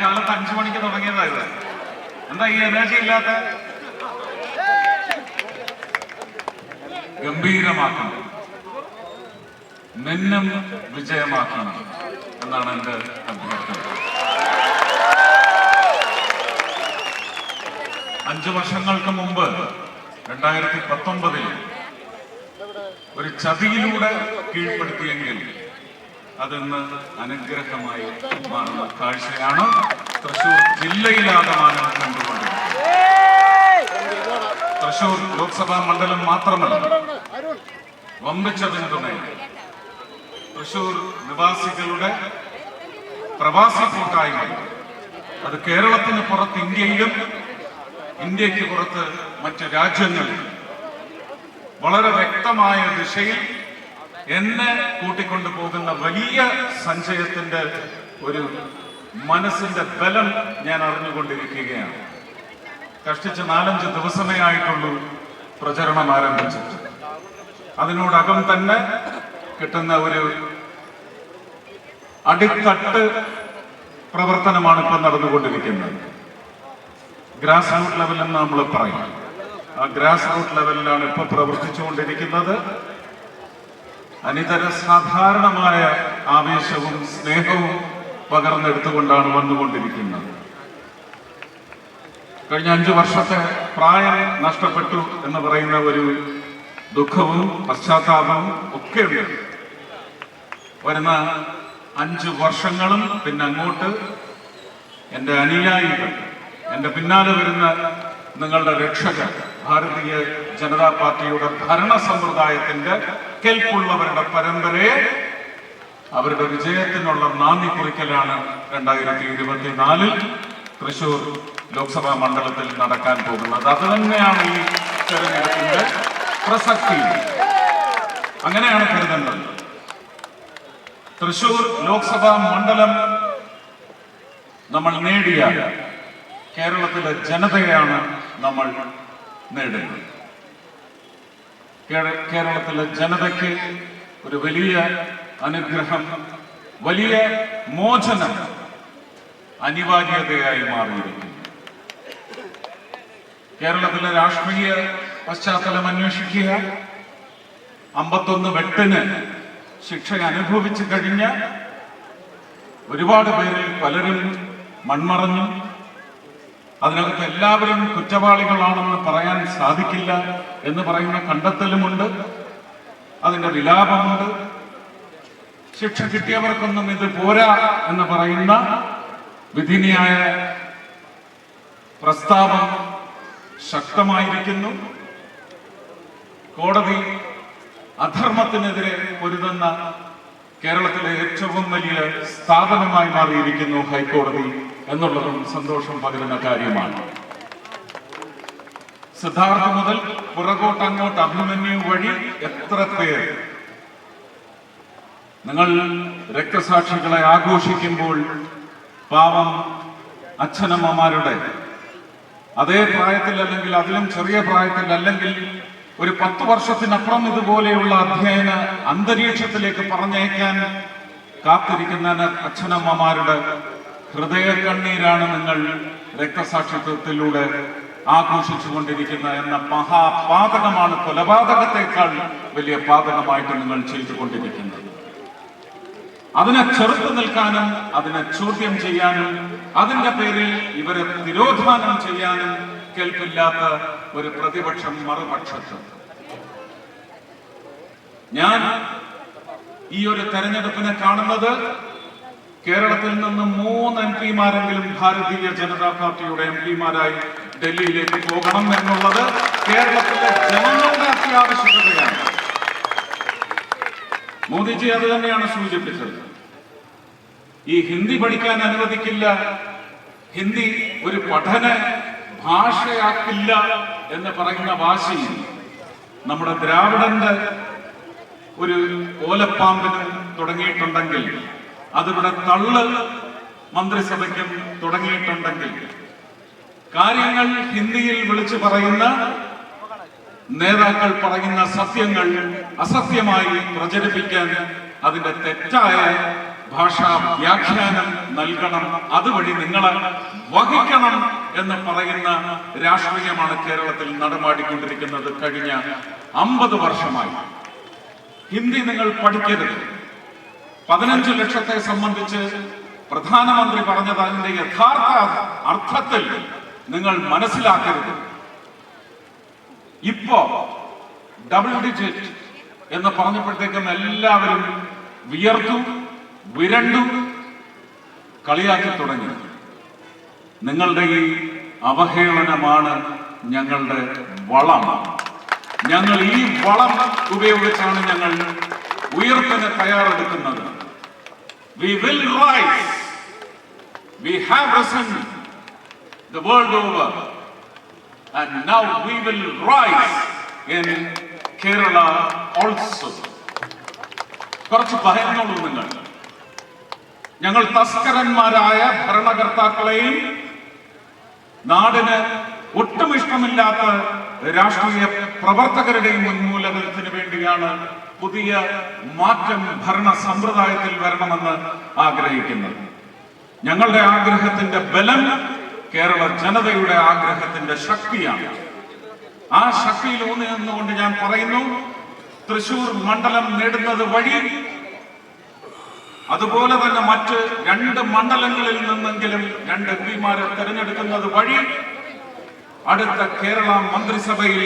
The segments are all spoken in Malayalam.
കാലത്ത് അഞ്ചു മണിക്ക് തുടങ്ങിയതായത് എന്താ ഈ എനർജി ഇല്ലാത്ത? ഗംഭീരമാക്കണം. നിന്നും വിജയമാക്കണം എന്നാണ് എന്റെ അഭ്യർത്ഥന. അഞ്ചു വർഷങ്ങൾക്ക് മുമ്പ് രണ്ടായിരത്തി പത്തൊമ്പതിൽ ഒരു ചതിയിലൂടെ കീഴ്പ്പെടുത്തിയെങ്കിൽ അതിന്ന് അനുഗ്രഹമായി മാറുന്ന കാഴ്ചയാണ് തൃശൂർ ജില്ലയിലാകമാനം കണ്ടുകൊണ്ടിരിക്കുന്നത് തൃശൂർ ലോക്സഭാ മണ്ഡലം മാത്രമല്ല വമ്പിച്ച പിന്തുണയിൽ തൃശൂർ നിവാസികളുടെ പ്രവാസി കൂട്ടായ്മ. അത് കേരളത്തിന് പുറത്ത് ഇന്ത്യയിലും ഇന്ത്യയ്ക്ക് പുറത്ത് മറ്റ് രാജ്യങ്ങളിൽ വളരെ വ്യക്തമായ ദിശയിൽ എന്നെ കൂട്ടിക്കൊണ്ടു പോകുന്ന വലിയ സഞ്ചയത്തിന്റെ ഒരു മനസ്സിന്റെ ബലം ഞാൻ അറിഞ്ഞുകൊണ്ടിരിക്കുകയാണ്. കഷ്ടിച്ച് നാലഞ്ച് ദിവസമേ ആയിട്ടുള്ളൂ പ്രചരണം ആരംഭിച്ചിട്ട്. അതിനോടകം തന്നെ കിട്ടുന്ന ഒരു അടിത്തട്ട് പ്രവർത്തനമാണ് ഇപ്പം നടന്നുകൊണ്ടിരിക്കുന്നത്. ഗ്രാസ് റൂട്ട് ലെവലെന്ന് നമ്മൾ പറയും. ആ ഗ്രാസ് റൂട്ട് ലെവലിലാണ് ഇപ്പൊ പ്രവർത്തിച്ചുകൊണ്ടിരിക്കുന്നത്. അനിതര സാധാരണമായ ആവേശവും സ്നേഹവും പകർന്നെടുത്തുകൊണ്ടാണ് വന്നുകൊണ്ടിരിക്കുന്നത്. കഴിഞ്ഞ അഞ്ചു വർഷത്തെ പ്രായം നഷ്ടപ്പെട്ടു എന്ന് പറയുന്ന ഒരു ദുഃഖവും പശ്ചാത്താപവും ഒക്കെ ഉണ്ട് വരുന്ന അഞ്ചു വർഷങ്ങളും പിന്നെ അങ്ങോട്ട് എന്റെ അനുയായികൾ എന്റെ പിന്നാലെ വരുന്ന നിങ്ങളുടെ രക്ഷകൻ ഭാരതീയ ജനതാ പാർട്ടിയുടെ ഭരണ സമ്പ്രദായത്തിന്റെ കെൽപ്പുള്ളവരുടെ പരമ്പരയെ അവരുടെ വിജയത്തിനുള്ള നാന്ദി കുറിക്കലാണ് രണ്ടായിരത്തി ഇരുപത്തിനാലിൽ തൃശൂർ ലോക്സഭാ മണ്ഡലത്തിൽ നടക്കാൻ പോകുന്നത്. അത് തന്നെയാണ് ഈ തെരഞ്ഞെടുപ്പിന്റെ പ്രസക്തി. അങ്ങനെയാണ് കരുതേണ്ടത്. തൃശൂർ ലോക്സഭാ മണ്ഡലം നമ്മൾ നേടിയ കേരളത്തിലെ ജനതയാണ് നമ്മൾ നേടുന്നത് കേരളത്തിലെ ജനതയ്ക്ക് ഒരു വലിയ അനുഗ്രഹം വലിയ മോചനം അനിവാര്യതയായി മാറിയിരിക്കുന്നു. കേരളത്തിലെ രാഷ്ട്രീയ പശ്ചാത്തലം അന്വേഷിക്കുക. അമ്പത്തൊന്ന് വെട്ടിന് ശിക്ഷ അനുഭവിച്ചു കഴിഞ്ഞ ഒരുപാട് പേരിൽ പലരും മൺമറഞ്ഞു അതിനകത്ത് എല്ലാവരും കുറ്റവാളികളാണെന്ന് പറയാൻ സാധിക്കില്ല എന്ന് പറയുന്ന കണ്ടെത്തലുമുണ്ട്. അതിന്റെ വിലാപമുണ്ട്. ശിക്ഷ കിട്ടിയവർക്കൊന്നും ഇത് പോരാ എന്ന് പറയുന്ന വിധിനിയായ പ്രസ്താവം ശക്തമായിരിക്കുന്നു. കോടതി അധർമ്മത്തിനെതിരെ പൊരുതുന്ന കേരളത്തിലെ ഏറ്റവും വലിയ സ്ഥാപനമായി മാറിയിരിക്കുന്നു ഹൈക്കോടതി. എന്നുള്ളതും സന്തോഷം പകരുന്ന കാര്യമാണ്. സിദ്ധാർത്ഥ മുതൽ പുറകോട്ട് അങ്ങോട്ട് അഭിമന്യു വഴി എത്ര പേർ? നിങ്ങൾ രക്തസാക്ഷികളെ ആഘോഷിക്കുമ്പോൾ പാവം അച്ഛനമ്മമാരുടെ അതേ പ്രായത്തിൽ അല്ലെങ്കിൽ അതിലും ചെറിയ പ്രായത്തിൽ അല്ലെങ്കിൽ ഒരു പത്ത് വർഷത്തിനപ്പുറം ഇതുപോലെയുള്ള അധ്യയന അന്തരീക്ഷത്തിലേക്ക് പറഞ്ഞേക്കാൻ കാത്തിരിക്കുന്ന അച്ഛനമ്മമാരുടെ ഹൃദയ കണ്ണീരാണ് നിങ്ങൾ രക്തസാക്ഷിത്വത്തിലൂടെ ആഘോഷിച്ചു കൊണ്ടിരിക്കുന്ന എന്ന മഹാപാതകമാണ് കൊലപാതകത്തെക്കാൾ വലിയ പാതകമായിട്ട് നിങ്ങൾ ചെയ്തുകൊണ്ടിരിക്കുന്നത്. അതിനെ ചെറുത്തു നിൽക്കാനും അതിനെ ചോദ്യം ചെയ്യാനും അതിന്റെ പേരിൽ ഇവരെ തിരോധാനം ചെയ്യാനും കേൾപ്പില്ലാത്ത ഒരു പ്രതിപക്ഷം മറുപക്ഷത്ത്. ഞാൻ ഈ ഒരു തെരഞ്ഞെടുപ്പിനെ കാണുന്നത് കേരളത്തിൽ നിന്ന് മൂന്ന് എം പിമാരെങ്കിലും ഭാരതീയ ജനതാ പാർട്ടിയുടെ എം പിമാരായി ഡൽഹിയിലേക്ക് പോകണം എന്നുള്ളത് കേരളത്തിലെ ജനങ്ങളുടെ അത്യാവശ്യകതയാണ്. മോദിജി അത് തന്നെയാണ് സൂചിപ്പിച്ചത്. ഈ ഹിന്ദി പഠിക്കാൻ അനുവദിക്കില്ല ഹിന്ദി ഒരു പഠന ഭാഷയാക്കില്ല എന്ന് പറയുന്ന വാശി നമ്മുടെ ദ്രാവിഡന്റെ ഒരു ഓലപ്പാമ്പിന് തുടങ്ങിയിട്ടുണ്ടെങ്കിൽ അതിവിടെ തള്ള് മന്ത്രിസഭയ്ക്കും തുടങ്ങിയിട്ടുണ്ടെങ്കിൽ കാര്യങ്ങൾ ഹിന്ദിയിൽ വിളിച്ചു പറയുന്ന നേതാക്കൾ പറയുന്ന സത്യങ്ങൾ അസത്യമായി പ്രചരിപ്പിക്കാൻ അതിന്റെ തെറ്റായ ഭാഷാ വ്യാഖ്യാനം നൽകണം. അതുവഴി നിങ്ങൾ വഹിക്കണം എന്ന് പറയുന്ന രാഷ്ട്രീയമാണ് കേരളത്തിൽ നടമാടിക്കൊണ്ടിരിക്കുന്നത് കഴിഞ്ഞ അമ്പത് വർഷമായി. ഹിന്ദി നിങ്ങൾ പഠിക്കരുത്. പതിനഞ്ച് ലക്ഷത്തെ സംബന്ധിച്ച് പ്രധാനമന്ത്രി പറഞ്ഞത് അതിന്റെ യഥാർത്ഥ അർത്ഥത്തിൽ നിങ്ങൾ മനസ്സിലാക്കരുത്. ഇപ്പോ ഡബിൾ ഡിജിറ്റ് എന്ന് പറഞ്ഞപ്പോഴത്തേക്കും എല്ലാവരും വിയർത്തു വിരണ്ടു കളിയാക്കി തുടങ്ങി. നിങ്ങളുടെ ഈ അവഹേളനമാണ് ഞങ്ങളുടെ വളം. ഞങ്ങൾ ഈ വളം ഉപയോഗിച്ചാണ് ഞങ്ങൾ ഉയർപ്പിന് തയ്യാറെടുക്കുന്നത്. We will rise we have the world over and now we will rise in Kerala also കുറച്ച് ഭയന്നോളൂ നിങ്ങൾ. ഞങ്ങൾ തസ്കരന്മാരായ ഭരണകർത്താക്കളെയും നാടിന് ഒട്ടും ഇഷ്ടമില്ലാത്ത രാഷ്ട്രീയ പ്രവർത്തകരുടെയും ഉന്മൂലനത്തിന് വേണ്ടിയാണ് പുതിയ മാറ്റം ഭരണ സമ്പ്രദായത്തിൽ വരണമെന്ന് ആഗ്രഹിക്കുന്നത്. ഞങ്ങളുടെ ആഗ്രഹത്തിന്റെ ബലം കേരള ജനതയുടെ ആഗ്രഹത്തിന്റെ ശക്തിയാണ്. ആ ശക്തിയിൽ ഊന്നി നിന്നുകൊണ്ട് ഞാൻ പറയുന്നു തൃശൂർ മണ്ഡലം നേടുന്നത് വഴി അതുപോലെ തന്നെ മറ്റ് രണ്ട് മണ്ഡലങ്ങളിൽ നിന്നെങ്കിലും രണ്ട് എം പിമാരെ തെരഞ്ഞെടുക്കുന്നത് വഴി അടുത്ത കേരള മന്ത്രിസഭയിൽ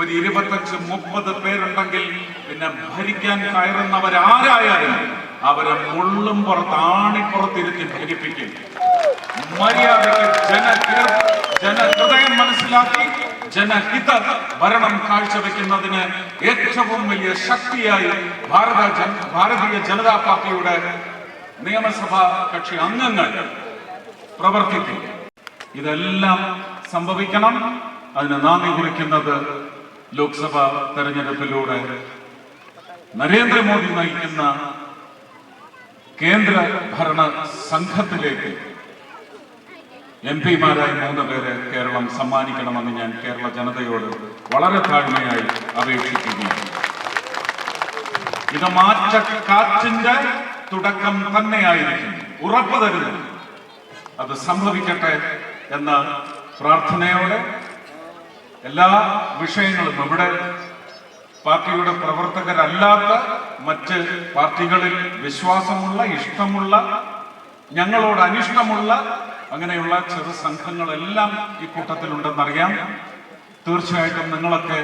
ഒരു ഇരുപത്തഞ്ച് മുപ്പത് പേരുണ്ടെങ്കിൽ പിന്നെ ഭരിക്കാൻ കയറുന്നവരാരായാലും അവരെ മുള്ളും പുറത്ത് ആണിപ്പുറത്തിരുത്തി ഭരിപ്പിക്കും. മര്യാദയ്ക്ക് ജന ജനഹൃദയം മനസ്സിലാക്കി ജനഹിത ഭരണം കാഴ്ചവെക്കുന്നതിന് ഏറ്റവും വലിയ ശക്തിയായി ഭാരത ഭാരതീയ ജനതാ പാർട്ടിയുടെ നിയമസഭാ കക്ഷി അംഗങ്ങൾ പ്രവർത്തിക്കും. ഇതെല്ലാം സംഭവിക്കണം. അതിന് നാന്ദി കുറിക്കുന്നത് ലോക്സഭ തെരഞ്ഞെടുപ്പിലൂടെ നരേന്ദ്രമോദി നയിക്കുന്ന കേന്ദ്ര ഭരണ സംഘത്തിലേക്ക് എം പിമാരായി മൂന്ന് പേരെ കേരളം സമ്മാനിക്കണമെന്ന് ഞാൻ കേരള ജനതയോട് വളരെ താഴ്മയായി അപേക്ഷിക്കുകയാണ് ഇത് മാറ്റ കാറ്റിന്റെ തുടക്കം തന്നെയായിരിക്കും. ഉറപ്പ് തരുന്നു. അത് സംഭവിക്കട്ടെ എന്ന പ്രാർത്ഥനയോടെ എല്ലാ വിഷയങ്ങളും നമ്മുടെ പാർട്ടിയുടെ പ്രവർത്തകരല്ലാത്ത മറ്റ് പാർട്ടികളിൽ വിശ്വാസമുള്ള ഇഷ്ടമുള്ള ഞങ്ങളോട് അനിഷ്ടമുള്ള അങ്ങനെയുള്ള ചെറു സംഘങ്ങളെല്ലാം ഈ കൂട്ടത്തിലുണ്ടെന്നറിയാം. തീർച്ചയായിട്ടും നിങ്ങളൊക്കെ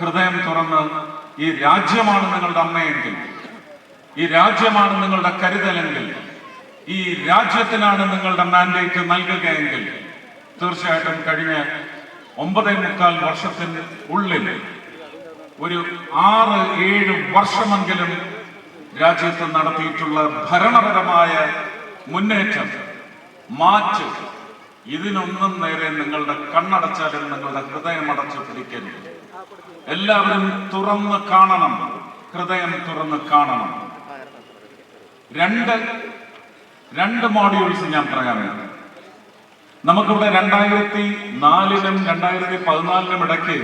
ഹൃദയം തുറന്ന് ഈ രാജ്യമാണ് നിങ്ങളുടെ അമ്മയെങ്കിൽ ഈ രാജ്യമാണ് നിങ്ങളുടെ കരുതലെങ്കിൽ ഈ രാജ്യത്തിനാണ് നിങ്ങളുടെ മാൻഡേറ്റ് നൽകുകയെങ്കിൽ തീർച്ചയായിട്ടും കഴിഞ്ഞ ഒമ്പതേ മുക്കാൽ വർഷത്തിന് ഉള്ളിൽ ഒരു ആറ് ഏഴ് വർഷമെങ്കിലും രാജ്യത്ത് നടത്തിയിട്ടുള്ള ഭരണപരമായ മുന്നേറ്റം മാറ്റ് ഇതിനൊന്നും നേരെ നിങ്ങളുടെ കണ്ണടച്ചാലും നിങ്ങളുടെ ഹൃദയം അടച്ചു പിടിക്കരുത്. എല്ലാവരും തുറന്ന് കാണണം ഹൃദയം തുറന്ന് കാണണം. രണ്ട് രണ്ട് മോഡ്യൂൾസ് ഞാൻ പറയാനുണ്ട് നമുക്കിവിടെ രണ്ടായിരത്തി നാലിലും രണ്ടായിരത്തി പതിനാലിനും ഇടയ്ക്ക്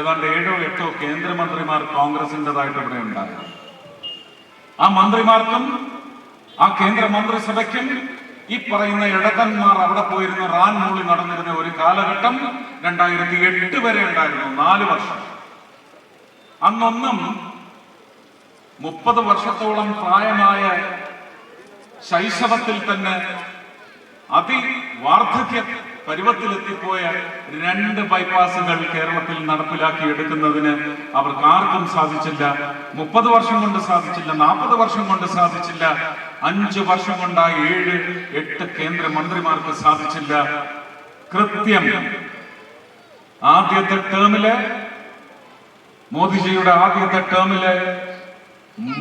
ഏതാണ്ട് ഏഴോ എട്ടോ കേന്ദ്രമന്ത്രിമാർ കോൺഗ്രസിന്റെതായിട്ട് ഇവിടെ ഉണ്ടായിരുന്നു. ആ മന്ത്രിമാർക്കും ആ കേന്ദ്ര മന്ത്രിസഭയ്ക്കും ഈ പറയുന്ന ഇടതന്മാർ അവിടെ പോയിരുന്ന റാൻ മൂളി നടന്നിരുന്ന ഒരു കാലഘട്ടം രണ്ടായിരത്തി എട്ട് വരെ ഉണ്ടായിരുന്നു നാല് വർഷം. അന്നൊന്നും മുപ്പത് വർഷത്തോളം പ്രായമായ ശൈശവത്തിൽ തന്നെ അതി വാർദ്ധക്യ പരുവത്തിലെത്തിപ്പോയ രണ്ട് ബൈപ്പാസുകൾ കേരളത്തിൽ നടപ്പിലാക്കി എടുക്കുന്നതിന് അവർക്ക് ആർക്കും സാധിച്ചില്ല. മുപ്പത് വർഷം കൊണ്ട് സാധിച്ചില്ല നാൽപ്പത് വർഷം കൊണ്ട് സാധിച്ചില്ല അഞ്ച് വർഷം കൊണ്ട് ആ ഏഴ് എട്ട് കേന്ദ്ര മന്ത്രിമാർക്ക് സാധിച്ചില്ല. കൃത്യം ആദ്യത്തെ ടേമിൽ മോദിജിയുടെ ആദ്യത്തെ ടേമിൽ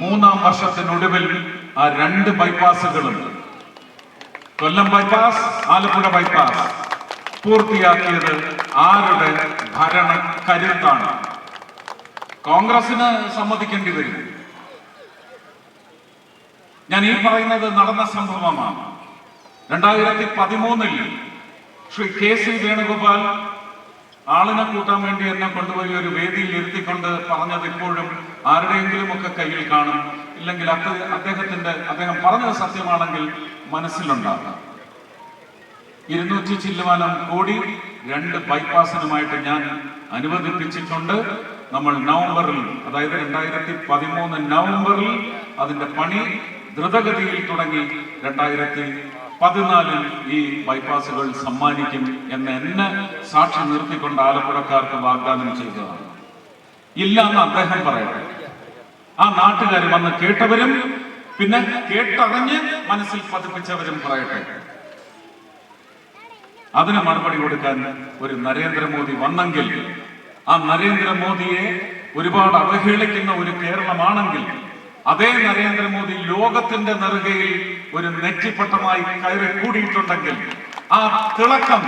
മൂന്നാം വർഷത്തിനൊടുവിൽ ആ രണ്ട് ബൈപ്പാസുകളും കൊല്ലം ബൈപ്പാസ് ആലപ്പുഴ ബൈപ്പാസ് പൂർത്തിയാക്കിയത് ആരുടെ ഭരണ കരുത്താണ് കോൺഗ്രസിന് സമ്മതിക്കേണ്ടി വരും. ഞാൻ ഈ പറയുന്നത് നടന്ന സംഭവമാണ്. രണ്ടായിരത്തി പതിമൂന്നിൽ ശ്രീ കെ സി വേണുഗോപാൽ ആളിനെ കൂട്ടാൻ വേണ്ടി എന്നെ കൊണ്ടുപോയി ഒരു വേദിയിൽ ഇരുത്തിക്കൊണ്ട് പറഞ്ഞത് ഇപ്പോഴും ആരുടെയെങ്കിലും ഒക്കെ കയ്യിൽ കാണും. ഇല്ലെങ്കിൽ അദ്ദേഹത്തിന്റെ അദ്ദേഹം പറഞ്ഞത് സത്യമാണെങ്കിൽ മനസ്സിലുണ്ടാകാം. ഇരുന്നൂറ്റി ചില്ലുവാനം കോടി രണ്ട് ബൈപ്പാസിനുമായിട്ട് ഞാൻ അനുവദിപ്പിച്ചിട്ടുണ്ട്. നമ്മൾ നവംബറിൽ അതായത് രണ്ടായിരത്തി പതിമൂന്ന് നവംബറിൽ അതിന്റെ പണി ദ്രുതഗതിയിൽ തുടങ്ങി രണ്ടായിരത്തി പതിനാലിൽ ഈ ബൈപ്പാസുകൾ സമ്മാനിക്കും എന്ന് എന്നെ സാക്ഷി നിർത്തിക്കൊണ്ട് ആലപ്പുഴക്കാർക്ക് വാഗ്ദാനം ചെയ്തതാണ്. ഇല്ല എന്ന് അദ്ദേഹം പറയട്ടെ. ആ നാട്ടുകാർ വന്ന് കേട്ടവരും പിന്നെ കേട്ടറിഞ്ഞ് മനസ്സിൽ പതിപ്പിച്ചവരും പറയട്ടെ. അതിന് മറുപടി കൊടുക്കാൻ ഒരു നരേന്ദ്രമോദി വന്നെങ്കിൽ ആ നരേന്ദ്രമോദിയെ ഒരുപാട് അവഹേളിക്കുന്ന ഒരു കേരളമാണെങ്കിൽ അതേ നരേന്ദ്രമോദി ലോകത്തിന്റെ നെറുകയിൽ ഒരു നെറ്റിപ്പട്ടമായി കയറി കൂടിയിട്ടുണ്ടെങ്കിൽ ആ തിളക്കം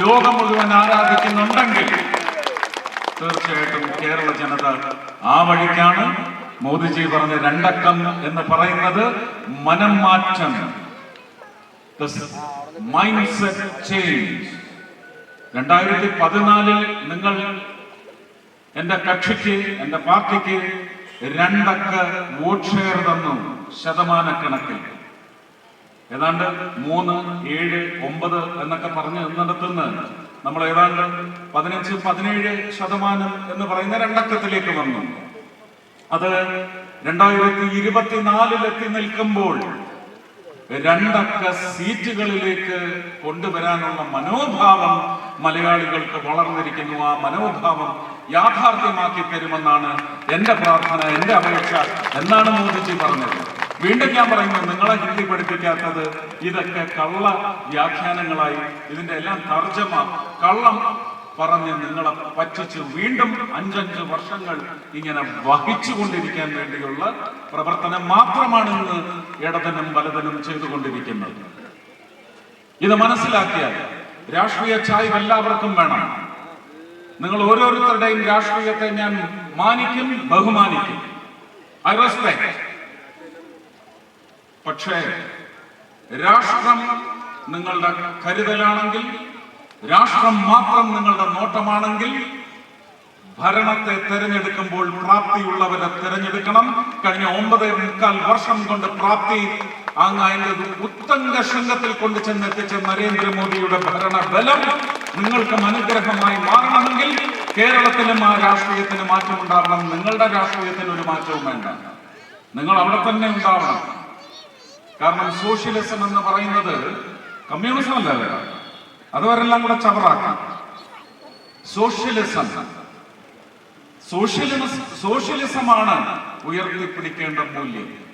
ലോകം മുഴുവൻ ആരാധിക്കുന്നുണ്ടെങ്കിൽ തീർച്ചയായിട്ടും കേരള ജനത ആ വഴിക്കാണ് മോദിജി പറഞ്ഞ രണ്ടക്കം എന്ന് പറയുന്നത് മനം മാറ്റം. മൈൻഡ് സെറ്റ് ചേഞ്ച് രണ്ടായിരത്തി പതിനാലിൽ നിങ്ങൾ എന്റെ കക്ഷിക്ക് എന്റെ പാർട്ടിക്ക് രണ്ടക്ക വോട്ട് ഷെയർ തന്നു ശതമാനക്കണക്കിൽ. ഏതാണ്ട് മൂന്ന് ഏഴ് ഒമ്പത് എന്നൊക്കെ പറഞ്ഞ് നിന്നിടത്തുനിന്ന് നമ്മൾ ഏതാണ്ട് പതിനഞ്ച് പതിനേഴ് ശതമാനം എന്ന് പറയുന്ന രണ്ടക്കത്തിലേക്ക് വന്നു. അത് രണ്ടായിരത്തി ഇരുപത്തിനാലിലെത്തി നിൽക്കുമ്പോൾ രണ്ടക്ക സീറ്റുകളിലേക്ക് കൊണ്ടുവരാനുള്ള മനോഭാവം മലയാളികൾക്ക് വളർന്നിരിക്കുന്നു. ആ മനോഭാവം യാഥാർത്ഥ്യമാക്കി തരുമെന്നാണ് എന്റെ പ്രാർത്ഥന എന്റെ അപേക്ഷ എന്നാണ് മോദിജി പറഞ്ഞത്. വീണ്ടും ഞാൻ പറയുന്നു നിങ്ങളെ ഹിന്ദി പഠിപ്പിക്കാത്തത് ഇതൊക്കെ കള്ള വ്യാഖ്യാനങ്ങളായി ഇതിന്റെ എല്ലാം തർജമ കള്ളം പറഞ്ഞ് നിങ്ങളെ പറ്റിച്ച് വീണ്ടും അഞ്ചഞ്ച് വർഷങ്ങൾ ഇങ്ങനെ വഹിച്ചുകൊണ്ടിരിക്കാൻ വേണ്ടിയുള്ള പ്രവർത്തനം മാത്രമാണ് ഇന്ന് ഇടതനും വലതനും ചെയ്തുകൊണ്ടിരിക്കുന്നത്. ഇത് മനസ്സിലാക്കിയാൽ രാഷ്ട്രീയ ചായ്വ് എല്ലാവർക്കും വേണം. നിങ്ങൾ ഓരോരുത്തരുടെയും രാഷ്ട്രീയത്തെ ഞാൻ മാനിക്കും ബഹുമാനിക്കും. I respect. പക്ഷേ രാഷ്ട്രം നിങ്ങളുടെ കരുതലാണെങ്കിൽ രാഷ്ട്രം മാത്രം നിങ്ങളുടെ നോട്ടമാണെങ്കിൽ ഭരണത്തെ തെരഞ്ഞെടുക്കുമ്പോൾ പ്രാപ്തിയുള്ളവരെ തെരഞ്ഞെടുക്കണം. കഴിഞ്ഞ ഒമ്പത് മുക്കാൽ വർഷം കൊണ്ട് പ്രാപ്തി അങ്ങ് അതിന്റെ ഉത്തംഗ ശൃംഗത്തിൽ കൊണ്ട് ചെന്നെത്തിച്ച നരേന്ദ്രമോദിയുടെ ഭരണ ബലം നിങ്ങൾക്ക് അനുഗ്രഹമായി മാറണമെങ്കിൽ കേരളത്തിലും ആ രാഷ്ട്രീയത്തിന് മാറ്റമുണ്ടാവണം നിങ്ങളുടെ രാഷ്ട്രീയത്തിന് ഒരു മാറ്റവും വേണ്ട. നിങ്ങൾ അവിടെ തന്നെ ഉണ്ടാവണം. കാരണം സോഷ്യലിസം എന്ന് പറയുന്നത് കമ്മ്യൂണിസം അല്ല അതവരെല്ലാം കൂടെ ചവറാക്കാം. സോഷ്യലിസം. സോഷ്യലിസം സോഷ്യലിസമാണ് ഉയർത്തിപ്പിടിക്കേണ്ട മൂല്യം.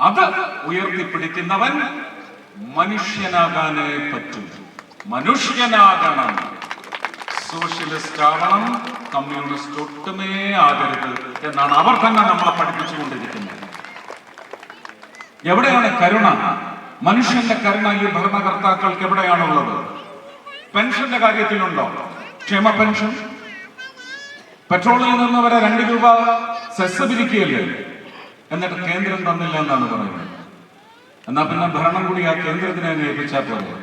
അത് ഉയർത്തിപ്പിടിക്കുന്നവൻ മനുഷ്യനാകാനേ പറ്റൂ. മനുഷ്യനാകണം. സോഷ്യലിസ്റ്റ് ആവണം കമ്മ്യൂണിസ്റ്റ് ഒട്ടുമേ ആകരുത് എന്നാണ് അവർ തന്നെ നമ്മളെ പഠിപ്പിച്ചുകൊണ്ടിരിക്കുന്നത്. എവിടെയാണ് കരുണ? മനുഷ്യന്റെ കരുണ ഈ ഭരണകർത്താക്കൾക്ക് എവിടെയാണുള്ളത്? പെൻഷന്റെ കാര്യത്തിലുണ്ടോ? ക്ഷേമ പെൻഷൻ? പെട്രോളിൽ നിന്ന് വരെ രണ്ട് രൂപ സെസ് പിരിക്കുകയല്ലേ? എന്നിട്ട് കേന്ദ്രം തന്നില്ല എന്നാണ് പറയുന്നത്. എന്നാ പിന്നെ ഭരണം കൂടി ആ കേന്ദ്രത്തിനെ ഏൽപ്പിച്ചാൽ പോലെ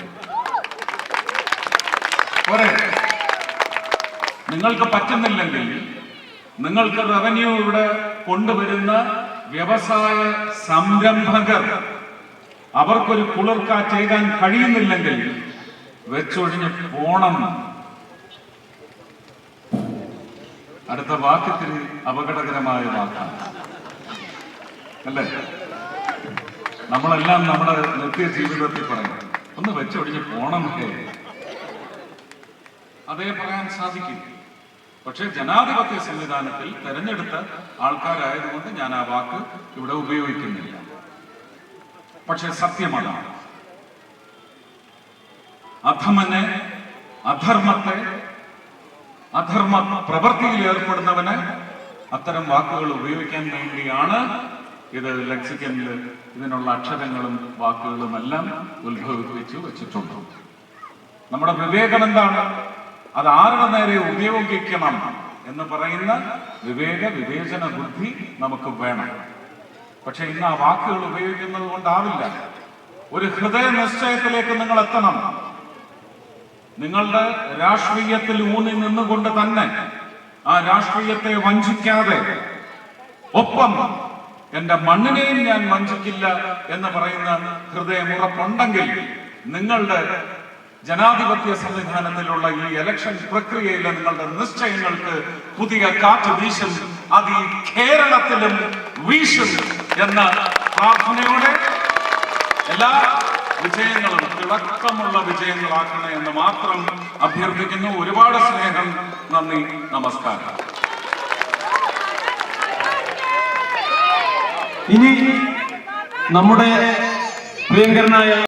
നിങ്ങൾക്ക് പറ്റുന്നില്ലെങ്കിൽ നിങ്ങൾക്ക് റവന്യൂ ഇവിടെ കൊണ്ടുവരുന്ന വ്യവസായ സംരംഭകർ അവർക്കൊരു കുളിർക്കാ ഏകാൻ കഴിയുന്നില്ലെങ്കിൽ വെച്ചൊഴിഞ്ഞ് പോണം. അടുത്ത വാക്യത്തിൽ അപകടകരമായ വാക്കാണ്. അല്ലേ? നമ്മളെല്ലാം നമ്മുടെ നിത്യ ജീവിതത്തിൽ പറയും ഒന്ന് വെച്ചൊഴിഞ്ഞ് പോണം ഹേ. അതേ പറയാൻ സാധിക്കും. പക്ഷെ ജനാധിപത്യ സംവിധാനത്തിൽ തെരഞ്ഞെടുത്ത ആൾക്കാരായതുകൊണ്ട് ഞാൻ ആ വാക്ക് ഇവിടെ ഉപയോഗിക്കുന്നില്ല. പക്ഷെ സത്യമാണ് അധമനെ അധർമ്മത്തെ അധർമ്മ പ്രവൃത്തിയിൽ ഏർപ്പെടുന്നവന് അത്തരം വാക്കുകൾ ഉപയോഗിക്കാൻ വേണ്ടിയാണ് ഇത് ലെക്സിക്കനിൽ ഇതിനുള്ള അക്ഷരങ്ങളും വാക്കുകളും എല്ലാം ഉത്ഭവിപ്പിച്ചു വെച്ചിട്ടുണ്ട്. നമ്മുടെ വിവേകം എന്താണ്? അത് ആരുടെ നേരെ ഉപയോഗിക്കണം എന്ന് പറയുന്ന വിവേക വിവേചന ബുദ്ധി നമുക്ക് വേണം. പക്ഷെ ഇന്ന് ആ വാക്കുകൾ ഉപയോഗിക്കുന്നത് കൊണ്ടാവില്ല. ഒരു ഹൃദയ നിശ്ചയത്തിലേക്ക് നിങ്ങൾ എത്തണം. നിങ്ങളുടെ രാഷ്ട്രീയത്തിൽ ഊന്നി നിന്നുകൊണ്ട് തന്നെ ആ രാഷ്ട്രീയത്തെ വഞ്ചിക്കാതെ ഒപ്പം എന്റെ മണ്ണിനെയും ഞാൻ വഞ്ചിക്കില്ല എന്ന് പറയുന്ന ഹൃദയം ഉറപ്പുണ്ടെങ്കിൽ നിങ്ങളുടെ ജനാധിപത്യ സംവിധാനത്തിലുള്ള ഈ ഇലക്ഷൻ പ്രക്രിയയിലെ നിങ്ങളുടെ നിശ്ചയങ്ങൾക്ക് പുതിയ കാറ്റ് വീശും. അത് ഈ കേരളത്തിലും വീശും. എന്ന പ്രാർത്ഥനയോടെ എല്ലാ വിജയങ്ങളും തിളക്കമുള്ള വിജയങ്ങളാക്കണേ എന്ന് മാത്രം അഭ്യർത്ഥിക്കുന്നു. ഒരുപാട് സ്നേഹം നന്ദി നമസ്കാരം. ഇനി നമ്മുടെ പ്രിയങ്കരനായ